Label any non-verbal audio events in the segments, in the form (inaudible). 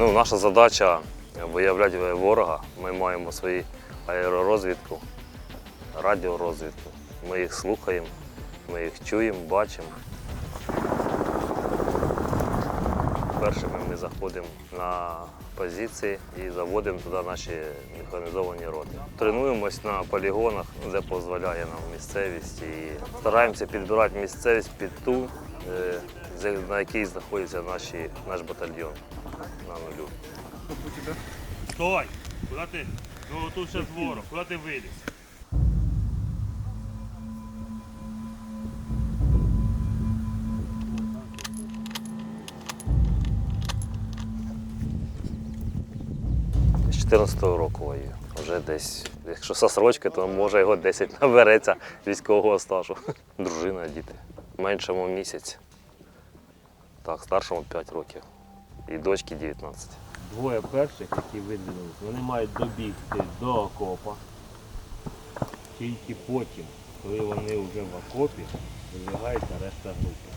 Ну, наша задача виявляти ворога. Ми маємо свою аеророзвідку, радіорозвідку. Ми їх слухаємо, ми їх чуємо, бачимо. Першими ми заходимо на позиції і заводимо туди наші механізовані роти. Тренуємось на полігонах, де дозволяє нам місцевість, і стараємося підбирати місцевість під ту, на якій знаходиться наші, наш батальйон на нулю. Стой! Куда ти? Ну тут ще ворог, куди ти виліз? З 14-го року воюю. Вже десь, якщо сосрочки, то може його 10 (laughs) набереться військового стажу. (laughs) Дружина, діти. Меншому місяць. Так, старшому 5 років. І дочки 19. Двоє перших, які видвинулись, вони мають добігти до окопа. Тільки потім, коли вони вже в окопі, вибігається решта групи.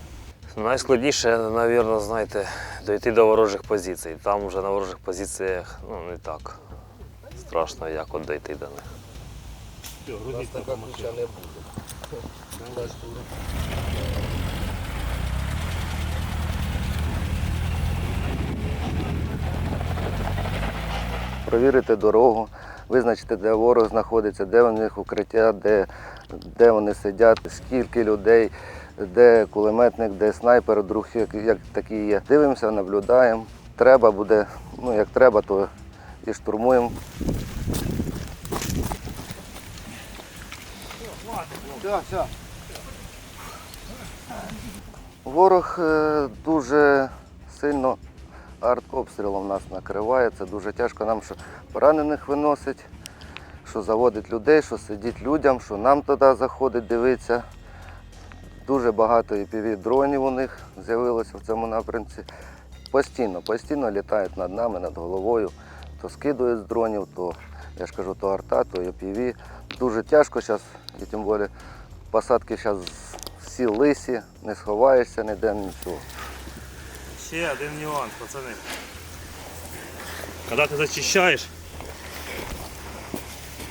Найскладніше, мабуть, знаєте, дойти до ворожих позицій. Там вже на ворожих позиціях ну, не так страшно, як от дойти до них. Все, грузиться по машині. не буде. Провірити дорогу, визначити, де ворог знаходиться, де у них укриття, де, де вони сидять, скільки людей, де кулеметник, де снайпер, друг як, як такі є. Дивимося, наблюдаємо. Треба буде, ну як треба, то і штурмуємо. Ворог е, дуже сильно артобстрілом нас накриває. Це дуже тяжко нам, що поранених виносить, що заводить людей, що сидить людям, що нам туди заходить, дивитися. Дуже багато epv дронів у них з'явилося в цьому напрямці. Постійно, постійно літають над нами, над головою. То скидують з дронів, то я ж кажу, то арта, то EPV. Дуже тяжко зараз, і тим більше посадки зараз всі лисі, не сховаєшся ніде, нічого. Ще один нюанс, пацани. Когда ты зачищаешь,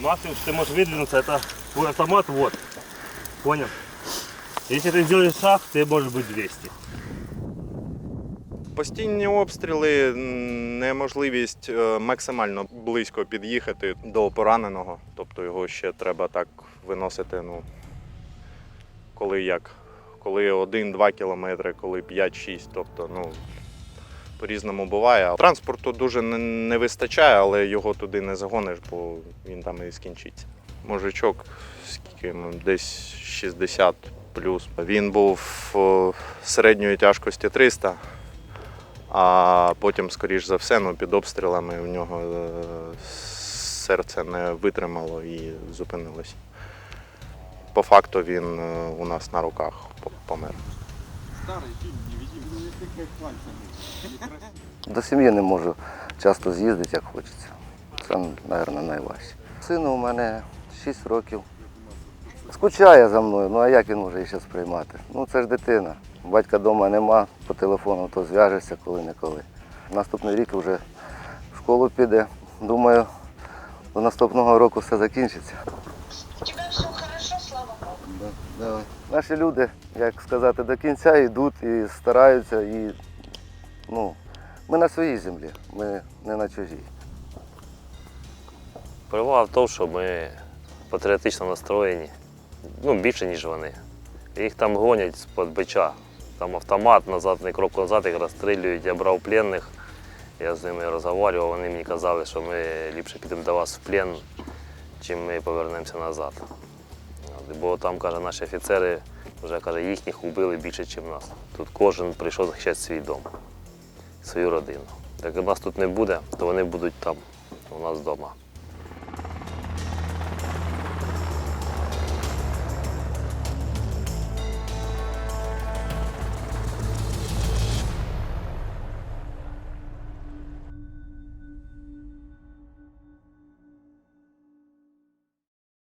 максимум, что ты можешь выдвинуться, это твой автомат, вот. Понял? Если ты сделаешь шаг, ты можешь быть 200. Постійні обстріли, неможливість е, максимально близько під'їхати до пораненого. Тобто його ще треба так виносити, ну, коли як. Коли 1-2 кілометри, коли 5-6. Тобто, ну, по-різному буває. Транспорту дуже не, вистачає, але його туди не загониш, бо він там і скінчиться. Мужичок, скільки десь 60 плюс. Він був середньої тяжкості 300 а потім, скоріш за все, ну, під обстрілами в нього е, серце не витримало і зупинилося. По факту він е, у нас на руках по- помер. До сім'ї не можу часто з'їздити, як хочеться. Це, мабуть, найважче. Сину у мене 6 років. Скучає за мною, ну а як він може її ще сприймати? Ну це ж дитина. Батька вдома нема, по телефону то зв'яжешся коли-неколи. Наступний рік вже в школу піде. Думаю, до наступного року все закінчиться. У тебя все хорошо, слава Богу. Наші люди, як сказати, до кінця йдуть і стараються. І, ну, ми на своїй землі, ми не на чужій. Перевага в тому, що ми патріотично настроєні, ну, більше, ніж вони. Їх там гонять з-під бича. Там автомат назад, не крок назад, їх розстрілюють. Я брав пленних, я з ними розмовляв, вони мені казали, що ми ліпше підемо до вас в плен, чим ми повернемося назад. Бо там, каже, наші офіцери вже каже, їхніх убили більше, ніж нас. Тут кожен прийшов захищати свій дом, свою родину. Як нас тут не буде, то вони будуть там, у нас вдома.